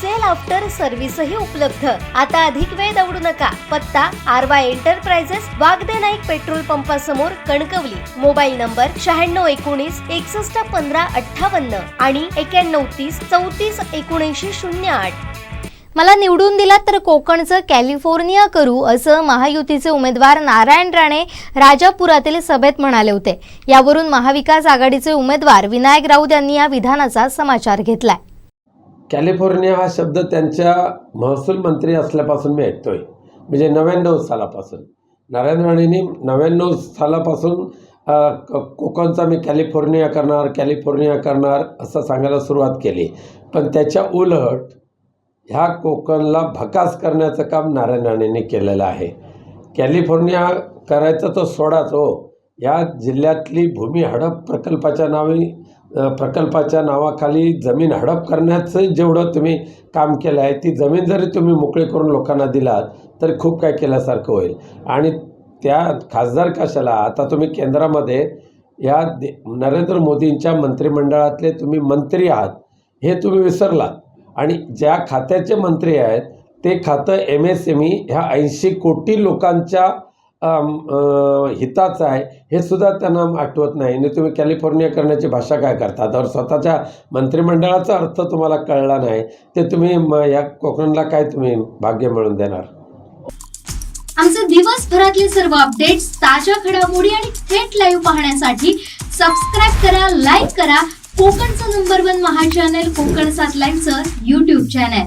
Sale after सर्व्हिसही उपलब्ध. आता अधिक वेळ दौडू नका. पत्ता आरवा एंटरप्राइजेस वागदे नाईक पेट्रोल पंपासमोर कणकवली. मोबाईल नंबर शहाण्णव एकोणीस एकसष्ट पंधरा अठ्ठावन्न आणि एक्याण्णव तीस चौतीस एकोणऐंशी शून्य आठ. मला निवडून दिलात तर कोकणचं कॅलिफोर्निया करू असं महायुतीचे उमेदवार नारायण राणे राजापुरातील सभेत म्हणाले होते. यावरून महाविकास आघाडीचे उमेदवार विनायक राऊत यांनी या विधानाचा समाचार घेतलाय. कॅलिफोर्निया हा शब्द त्यांच्या महसूल मंत्री असल्यापासून मी ऐकतो आहे म्हणजे नव्याण्णव सालापासून. नारायण राणेंनी नव्याण्णव सालापासून क- कोकणचा मी कॅलिफोर्निया करणार कॅलिफोर्निया करणार असं सांगायला सुरुवात केली. पण त्याच्या उलट ह्या कोकणला भकास करण्याचं काम नारायण राणेंनी केलेलं आहे. कॅलिफोर्निया करायचं तो सोडाच हो. या जिल्ह्यातली भूमी हडप प्रकल्पाच्या नावे प्रकल्पाच्या नावाखाली जमीन हडप करण्याचं जेवढं तुम्ही काम केलं आहे ती जमीन जरी तुम्ही मोकळी करून लोकांना दिलात तर खूप काय केल्यासारखं होईल. आणि त्या खासदार कशाला? आता तुम्ही केंद्रामध्ये या दे नरेंद्र मोदींच्या मंत्रिमंडळातले तुम्ही मंत्री आहात हे तुम्ही विसरलात. आणि ज्या खात्याचे मंत्री आहेत ते खातं एम एस एम ई ह्या ऐंशी कोटी लोकांच्या हिताचं आहे हे सुद्धा त्यांना आठवत नाही. आणि तुम्ही कॅलिफोर्निया करण्याची भाषा काय करता? तर स्वतःच्या मंत्रिमंडळाचा अर्थ तुम्हाला कळला नाही. ते तुम्ही म या कोकणला काय तुम्ही भाग्य मिळून देणार? आमचे दिवसभरातले सर्व अपडेट्स ताज्या घडामोडी आणि थेट लाईव्ह पाहण्यासाठी सबस्क्राईब करा लाईक करा. कोकणचं नंबर वन महा चॅनल कोकण सात लाईव्हचं युट्यूब चॅनल